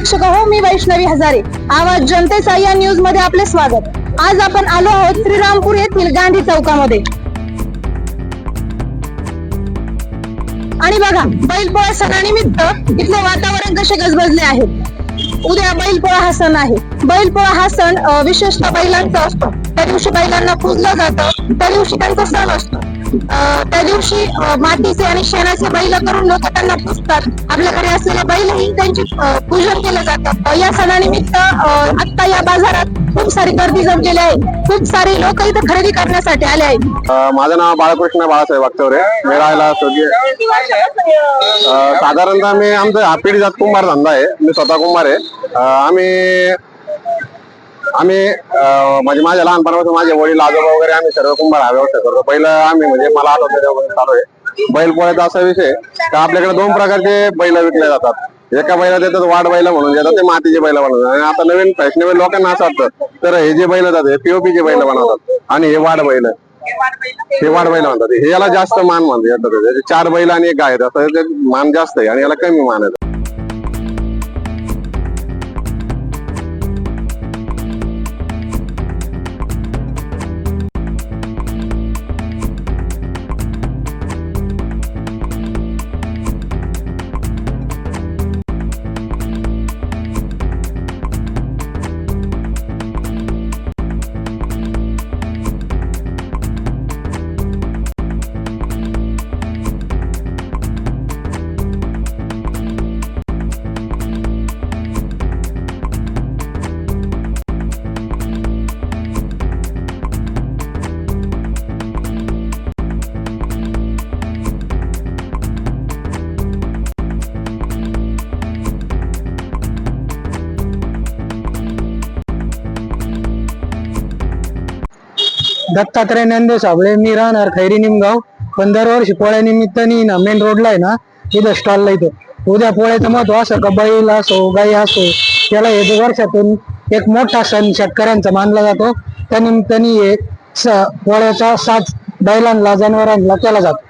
प्रेक्षक हो मी वैष्णवी हजारे. आवाज जनतेचा या न्यूजमध्ये आपले स्वागत. आज आपण आलो आहोत श्रीरामपूर येथील गांधी चौकामध्ये. आणि बघा बैलपोळा सणानिमित्त इथले वातावरण कसे गजबजले आहे. उद्या बैलपोळा हा सण आहे. बैलपोळा हा सण विशेषतः बैलांचा असतो. त्या दिवशी बैलांना पूजलं जातं. त्या दिवशी त्यांचा सण असतो. त्या दिवशी मातीचे आणि शेणाचे बैल करून लोक त्यांना पुजतात. आपल्याकडे असलेले बैलही त्यांचे पूजन केलं जातं. या सणानिमित्त आता या बाजारात खूप सारी गर्दी जमलेली आहे. खूप सारे लोक इथे खरेदी करण्यासाठी आले आहेत. माझं नाव बाळकृष्ण बाळासाहेब वागतवरे मी राहायला साधारणतः मी आमचं हा पिढीजात कुंभार धंदा आहे. मी स्वतः कुंभार आहे. आम्ही आम्ही म्हणजे माझ्या लहानपणापासून माझे वडील आजोबा वगैरे आम्ही सर्व कुंभार हा व्यवसाय करतो. पहिलं आम्ही म्हणजे मला आठवतो चालू आहे. बैल पोळ्याचा असा विषय का आपल्याकडे दोन प्रकारचे बैल विकले जातात. एका बैला देतात वाढ बैल म्हणून देतात ते मातीचे बैल बनवतात. आणि आता नवीन फॅशनेबल लोकांना असं वाटतं तर हे जे बैल जातात हे पीओपी चे बैल बनवतात. आणि हे वाढ बैल. हे वाढ बैल म्हणतात. हे याला जास्त मान मानतात चार बैल आणि एक गाय आहेत. असं मान जास्त आहे आणि याला कमी मान आहे. दत्तात्रय नंदे साबळे मी राहणार खैरी निमगाव. पण दरवर्षी पोळ्यानिमित्ताने ना मेन रोडला आहे ना इथं स्टॉलला इथं. उद्या पोळ्याचं महत्त्व असं का बैल असो गाई असो त्याला हे वर्षातून एक मोठा सण शेतकऱ्यांचा मानला जातो. त्यानिमित्ताने हे स- पोळ्याचा साज बैलांना जनावरांना केला जातो.